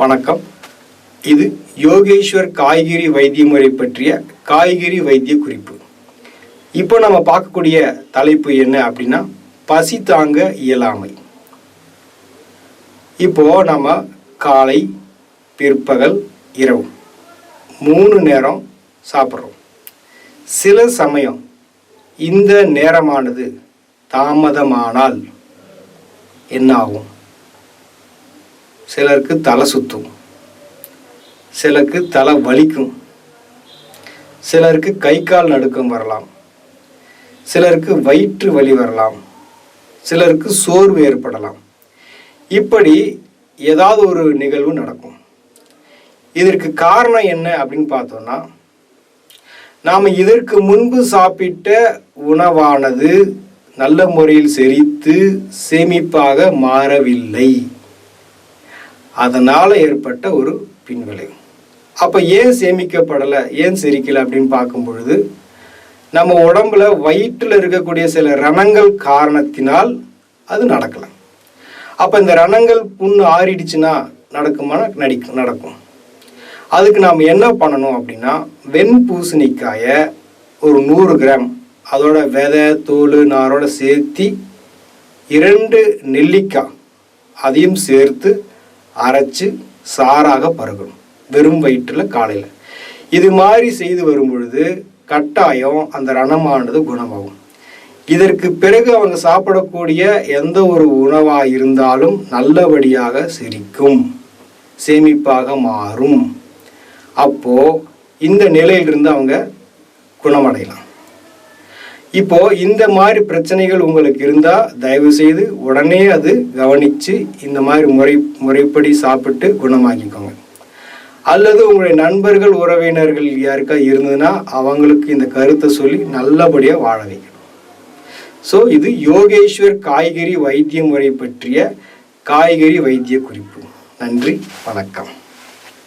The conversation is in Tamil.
வணக்கம். இது யோகேஸ்வர் காய்கறி வைத்திய முறை பற்றிய காய்கறி வைத்திய குறிப்பு. இப்போ நம்ம பார்க்கக்கூடிய தலைப்பு என்ன அப்படின்னா பசி தாங்க இயலாமை. இப்போ நம்ம காலை பிற்பகல் இரவு மூணு நேரம் சாப்பிட்றோம். சில சமயம் இந்த நேரமானது தாமதமானால் என்னாகும்? சிலருக்கு தலை சுத்தும். சிலருக்கு தலை வலிக்கும். சிலருக்கு கை கால் நடுக்கம் வரலாம். சிலருக்கு வயிற்று வலி வரலாம். சிலருக்கு சோர்வு ஏற்படலாம். இப்படி ஏதாவது ஒரு நிகழ்வு நடக்கும். இதற்கு காரணம் என்ன அப்படின்னு பார்த்தோம்னா நாம் இதற்கு முன்பு சாப்பிட்ட உணவானது நல்ல முறையில் செரித்து சேமிப்பாக மாறவில்லை. அதனால் ஏற்பட்ட ஒரு பின்விளைவு அப்போ ஏன் சேமிக்கப்படலை? ஏன் சிரிக்கலை அப்படின்னு பார்க்கும் பொழுது நம்ம உடம்புல வயிற்றில் இருக்கக்கூடிய சில ரணங்கள் காரணத்தினால் அது நடக்கலாம் அப்போ இந்த ரணங்கள் புண்ணு ஆறிடுச்சுன்னா நடக்குமானா நடிக்கும் நடக்கும். அதுக்கு நாம் என்ன பண்ணணும் அப்படின்னா வெண்பூசணிக்காயை ஒரு நூறு கிராம் அதோட விதை தோல் நாரோட சேர்த்தி இரண்டு நெல்லிக்காய் அதையும் சேர்த்து அரைச்சு சாராக பருகணும். வெறும் வயிற்றில் காலையில். இது மாதிரி செய்து வரும் பொழுது கட்டாயம் அந்த ரணமானது குணமாகும். இதற்கு பிறகு அவங்க சாப்பிடக்கூடிய எந்த ஒரு உணவாக இருந்தாலும் நல்லபடியாக செரிக்கும். சேமிப்பாக மாறும். அப்போது இந்த நிலையிலிருந்து அவங்க குணமடையலாம். இப்போ இந்த மாதிரி பிரச்சனைகள் உங்களுக்கு இருந்தால் தயவு செய்து உடனே அது கவனித்து இந்த மாதிரி முறை முறைப்படி சாப்பிட்டு குணமாக்கிக்கோங்க. அல்லது உங்களுடைய நண்பர்கள் உறவினர்கள் யாருக்கா இருந்ததுன்னா அவங்களுக்கு இந்த கருத்தை சொல்லி நல்லபடியாக வாழ வைக்கணும். ஸோ இது யோகேஸ்வர் காய்கறி வைத்திய முறை பற்றிய காய்கறி வைத்திய குறிப்பு. நன்றி வணக்கம்.